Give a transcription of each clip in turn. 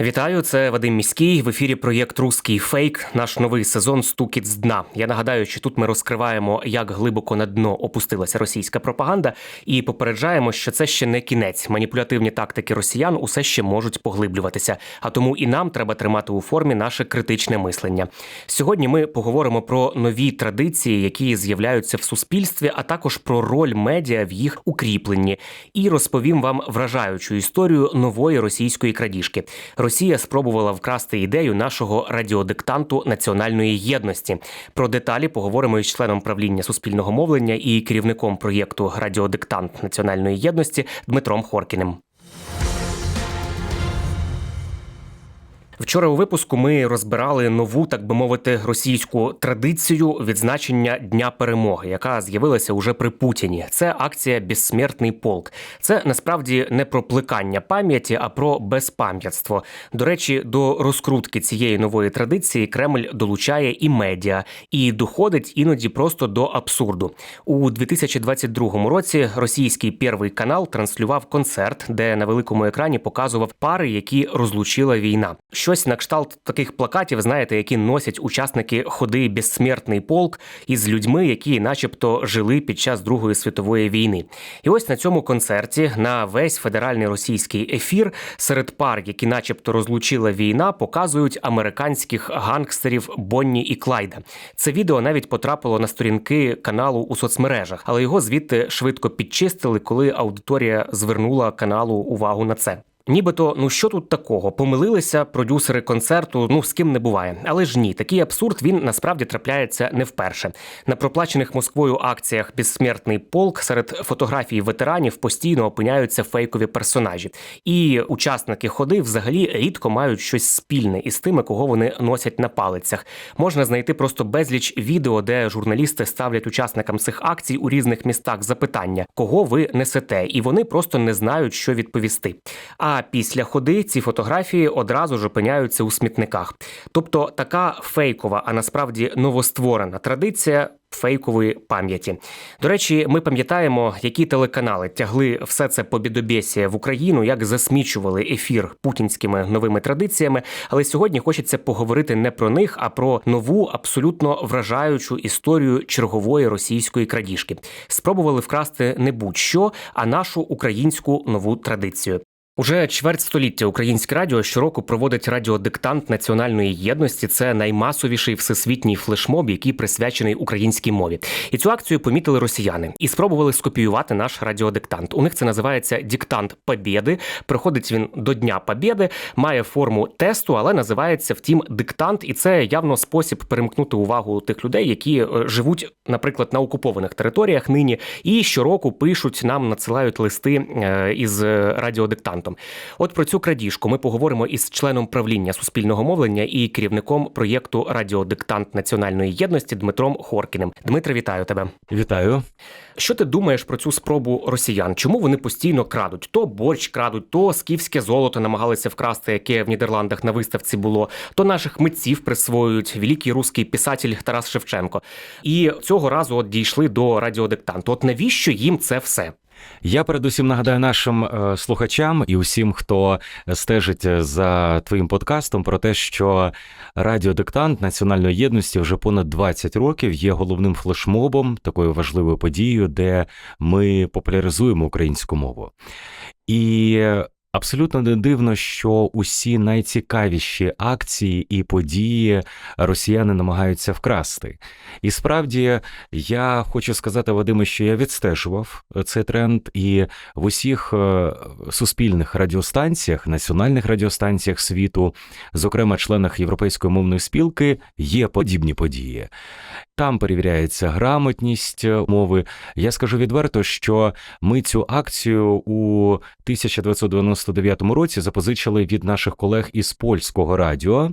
Вітаю, це Вадим Міський в ефірі проєкт Руський фейк. Наш новий сезон Стукіт з дна. Я нагадаю, що тут ми розкриваємо, як глибоко на дно опустилася російська пропаганда, і попереджаємо, що це ще не кінець. Маніпулятивні тактики росіян усе ще можуть поглиблюватися. А тому і нам треба тримати у формі наше критичне мислення. Сьогодні ми поговоримо про нові традиції, які з'являються в суспільстві, а також про роль медіа в їх укріпленні. І розповім вам вражаючу історію нової російської крадіжки. Росія спробувала вкрасти ідею нашого радіодиктанту національної єдності. Про деталі поговоримо із членом правління суспільного мовлення і керівником проєкту Радіодиктант національної єдності Дмитром Хоркіним. Вчора у випуску ми розбирали нову, так би мовити, російську традицію відзначення Дня перемоги, яка з'явилася уже при Путіні. Це акція Безсмертний полк. Це насправді не про плекання пам'яті, а про безпам'ятство. До речі, до розкрутки цієї нової традиції Кремль долучає і медіа, і доходить іноді просто до абсурду. У 2022 році російський перший канал транслював концерт, де на великому екрані показував пари, які розлучила війна. Щось на кшталт таких плакатів, знаєте, які носять учасники ходи безсмертний полк із людьми, які, начебто, жили під час Другої світової війни. І ось на цьому концерті на весь федеральний російський ефір серед пар, які, начебто, розлучила війна, показують американських гангстерів Бонні і Клайда. Це відео навіть потрапило на сторінки каналу у соцмережах, але його звідти швидко підчистили, коли аудиторія звернула каналу увагу на це. Нібито, ну що тут такого? Помилилися продюсери концерту, ну з ким не буває. Але ж ні, такий абсурд він насправді трапляється не вперше. На проплачених Москвою акціях Безсмертний полк серед фотографій ветеранів постійно опиняються фейкові персонажі. І учасники ходи взагалі рідко мають щось спільне із тими, кого вони носять на палицях. Можна знайти просто безліч відео, де журналісти ставлять учасникам цих акцій у різних містах запитання, кого ви несете, і вони просто не знають, що відповісти. А після ходи ці фотографії одразу ж опиняються у смітниках. Тобто така фейкова, а насправді новостворена традиція. Фейкової пам'яті до речі, ми пам'ятаємо, які телеканали тягли все це побідобєсія в Україну, як засмічували ефір путінськими новими традиціями. Але сьогодні хочеться поговорити не про них, а про нову, абсолютно вражаючу історію чергової російської крадіжки. Спробували вкрасти не будь-що, а нашу українську нову традицію. Уже чверть століття українське радіо щороку проводить радіодиктант національної єдності. Це наймасовіший всесвітній флешмоб, який присвячений українській мові. І цю акцію помітили росіяни і спробували скопіювати наш радіодиктант. У них це називається диктант Побєди. Приходить він до Дня Побєди, має форму тесту, але називається втім диктант, і це явно спосіб перемкнути увагу тих людей, які е, живуть, наприклад, на окупованих територіях нині, і щороку пишуть нам, надсилають листи е, із е, радіодиктантом. От про цю крадіжку ми поговоримо із членом правління суспільного мовлення і керівником проєкту Радіодиктант національної єдності Дмитром Хоркіним. Дмитре, вітаю тебе. Вітаю. Що ти думаєш про цю спробу росіян? Чому вони постійно крадуть? То борщ крадуть, то скіфське золото намагалися вкрасти, яке в Нідерландах на виставці було, то наших митців присвоюють великий русський писатель Тарас Шевченко. І цього разу от дійшли до радіодиктанту. От навіщо їм це все? Я передусім нагадаю нашим е, слухачам і усім, хто стежить за твоїм подкастом, про те, що радіодиктант національної єдності вже понад 20 років є головним флешмобом, такою важливою подією, де ми популяризуємо українську мову. І Абсолютно не дивно, що усі найцікавіші акції і події росіяни намагаються вкрасти. І справді я хочу сказати, Вадиме, що я відстежував цей тренд, і в усіх е, суспільних радіостанціях, національних радіостанціях світу, зокрема членах Європейської мовної спілки, є подібні події. Там перевіряється грамотність е, мови. Я скажу відверто, що ми цю акцію у 1999 році запозичили від наших колег із польського радіо,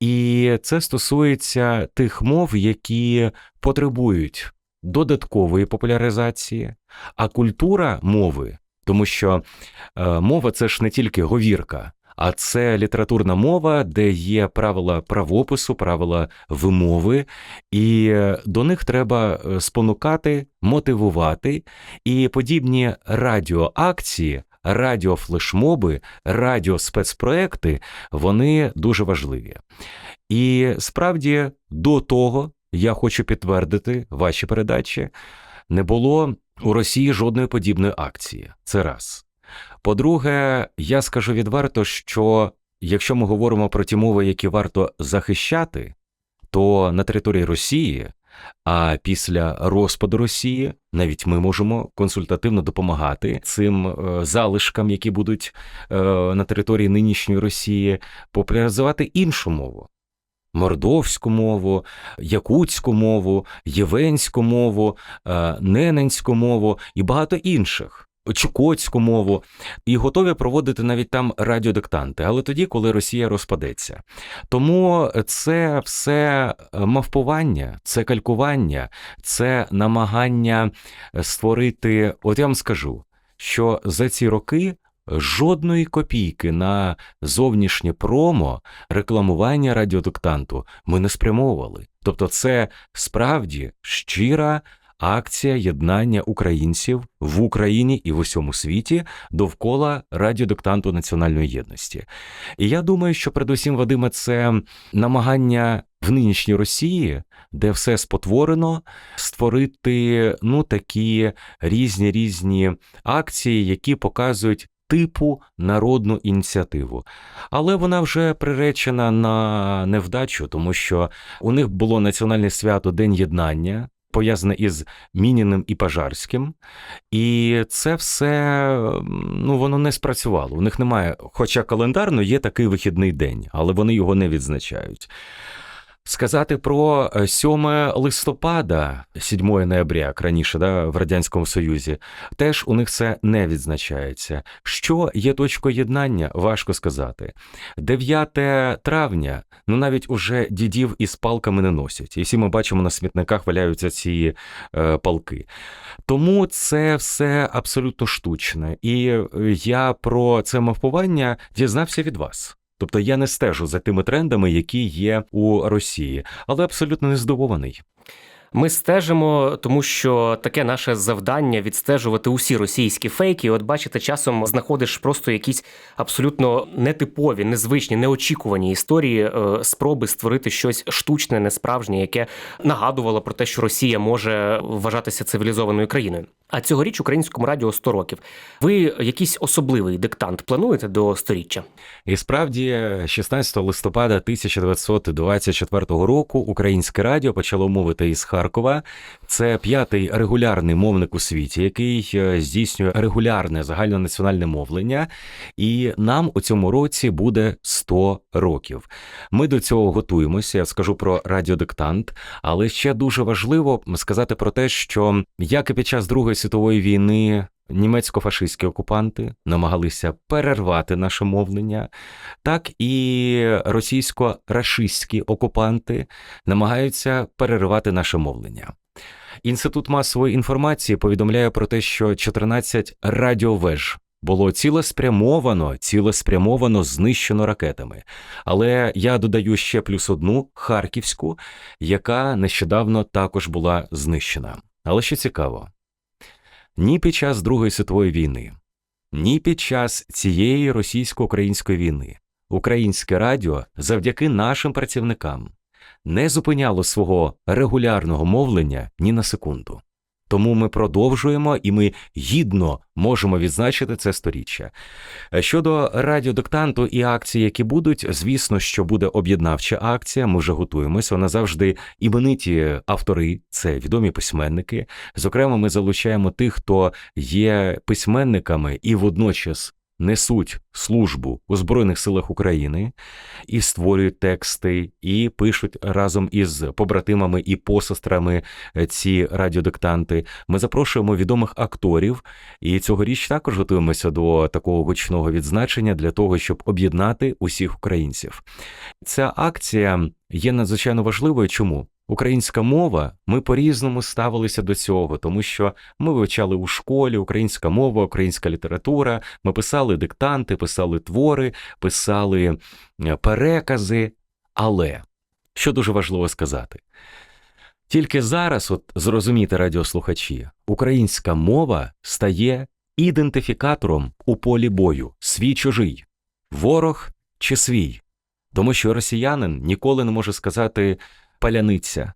і це стосується тих мов, які потребують додаткової популяризації, а культура мови, тому що е, мова це ж не тільки говірка. А це літературна мова, де є правила правопису, правила вимови, і е, до них треба е, спонукати, мотивувати. І подібні радіоакції, радіофлешмоби, радіоспецпроекти вони дуже важливі. І справді до того я хочу підтвердити ваші передачі. Не було у Росії жодної подібної акції. Це раз. По-друге, я скажу відверто, що якщо ми говоримо про ті мови, які варто захищати, то на території Росії, а після розпаду Росії, навіть ми можемо консультативно допомагати цим е, залишкам, які будуть е, на території нинішньої Росії, популяризувати іншу мову. Мордовську мову, якутську мову, євенську мову, е, ненецьку мову і багато інших. Чукотську мову і готові проводити навіть там радіодиктанти, але тоді, коли Росія розпадеться. Тому це все мавпування, це калькування, це намагання створити. От я вам скажу, що за ці роки жодної копійки на зовнішнє промо рекламування радіодиктанту ми не спрямовували. Тобто, це справді щира акція єднання українців в Україні і в усьому світі довкола радіодиктанту національної єдності. І я думаю, що передусім, Вадиме, це намагання в нинішній Росії, де все спотворено, створити ну такі різні різні акції, які показують. Типу народну ініціативу, але вона вже приречена на невдачу, тому що у них було національне свято День єднання, пов'язане із Мініним і Пажарським, і це все ну воно не спрацювало. У них немає, хоча календарно є такий вихідний день, але вони його не відзначають. Сказати про 7 листопада, 7 ноября, як раніше, да, в Радянському Союзі, теж у них це не відзначається. Що є точкою єднання, важко сказати. 9 травня, ну навіть уже дідів із палками не носять. І всі ми бачимо, на смітниках валяються ці е, палки. Тому це все абсолютно штучне. І я про це мавпування дізнався від вас. Тобто я не стежу за тими трендами, які є у Росії, але абсолютно не здивований. Ми стежимо, тому що таке наше завдання відстежувати усі російські фейки. От бачите, часом знаходиш просто якісь абсолютно нетипові, незвичні, неочікувані історії е, спроби створити щось штучне, несправжнє, яке нагадувало про те, що Росія може вважатися цивілізованою країною. А цьогоріч українському радіо 100 років. Ви якийсь особливий диктант плануєте до сторіччя? І справді, 16 листопада 1924 року Українське радіо почало мовити із Харкова. Це п'ятий регулярний мовник у світі, який е, здійснює регулярне загальнонаціональне мовлення. І нам у цьому році буде 100 років. Ми до цього готуємося. Я скажу про радіодиктант, але ще дуже важливо сказати про те, що як і під час другої світової війни німецько-фашистські окупанти намагалися перервати наше мовлення, так і російсько-рашистські окупанти намагаються переривати наше мовлення. Інститут масової інформації повідомляє про те, що 14 радіовеж було цілеспрямовано, цілеспрямовано знищено ракетами. Але я додаю ще плюс одну харківську, яка нещодавно також була знищена. Але що цікаво, ні під час Другої світової війни, ні під час цієї російсько-української війни українське радіо завдяки нашим працівникам не зупиняло свого регулярного мовлення ні на секунду. Тому ми продовжуємо і ми гідно можемо відзначити це сторіччя. Щодо радіодиктанту і акцій, які будуть, звісно, що буде об'єднавча акція. Ми вже готуємося. Вона завжди імениті автори, це відомі письменники. Зокрема, ми залучаємо тих, хто є письменниками і водночас несуть службу у Збройних силах України і створюють тексти, і пишуть разом із побратимами і посестрами е, ці радіодиктанти. Ми запрошуємо відомих акторів, і цьогоріч також готуємося до такого гучного відзначення для того, щоб об'єднати усіх українців. Ця акція є надзвичайно важливою. Чому? Українська мова, ми по-різному ставилися до цього, тому що ми вивчали у школі українська мова, українська література. Ми писали диктанти, писали твори, писали е, перекази. Але що дуже важливо сказати, тільки зараз, от зрозуміти радіослухачі, українська мова стає ідентифікатором у полі бою свій чужий, ворог чи свій. Тому що росіянин ніколи не може сказати паляниця,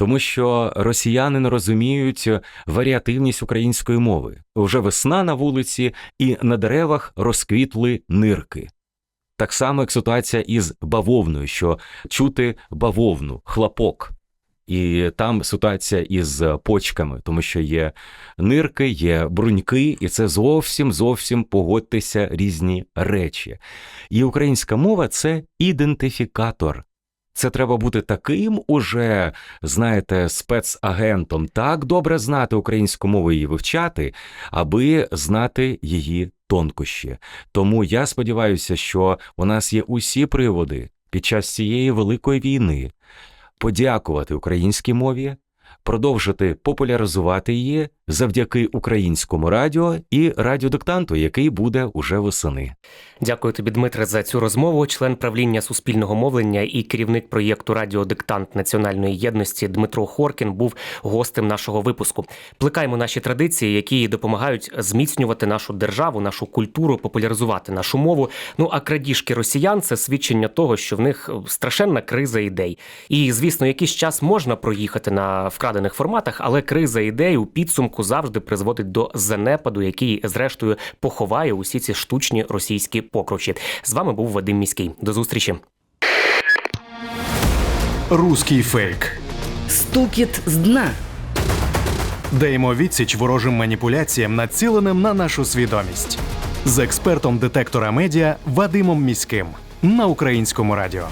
тому що росіяни не розуміють варіативність української мови. Вже весна на вулиці, і на деревах розквітли нирки. Так само, як ситуація із бавовною, що чути бавовну, хлопок. І там ситуація із почками, тому що є нирки, є бруньки, і це зовсім зовсім погодьтеся різні речі. І українська мова це ідентифікатор. Це треба бути таким уже, знаєте, спецагентом, так добре знати українську мову і вивчати, аби знати її тонкощі. Тому я сподіваюся, що у нас є усі приводи під час цієї великої війни подякувати українській мові, продовжити популяризувати її завдяки українському радіо і радіодиктанту, який буде уже восени. Дякую тобі, Дмитре, за цю розмову. Член правління суспільного мовлення і керівник проєкту Радіодиктант національної єдності Дмитро Хоркін був гостем нашого випуску. Плекаємо наші традиції, які допомагають зміцнювати нашу державу, нашу культуру, популяризувати нашу мову. Ну а крадіжки росіян це свідчення того, що в них страшенна криза ідей. І звісно, якийсь час можна проїхати на вкрадених форматах, але криза ідей у підсумку завжди призводить до занепаду, який зрештою поховає усі ці штучні російські покручі. З вами був Вадим Міський. До зустрічі. Руський фейк. Стукіт з дна. Даємо відсіч ворожим маніпуляціям, націленим на нашу свідомість. З експертом детектора медіа Вадимом Міським на українському радіо.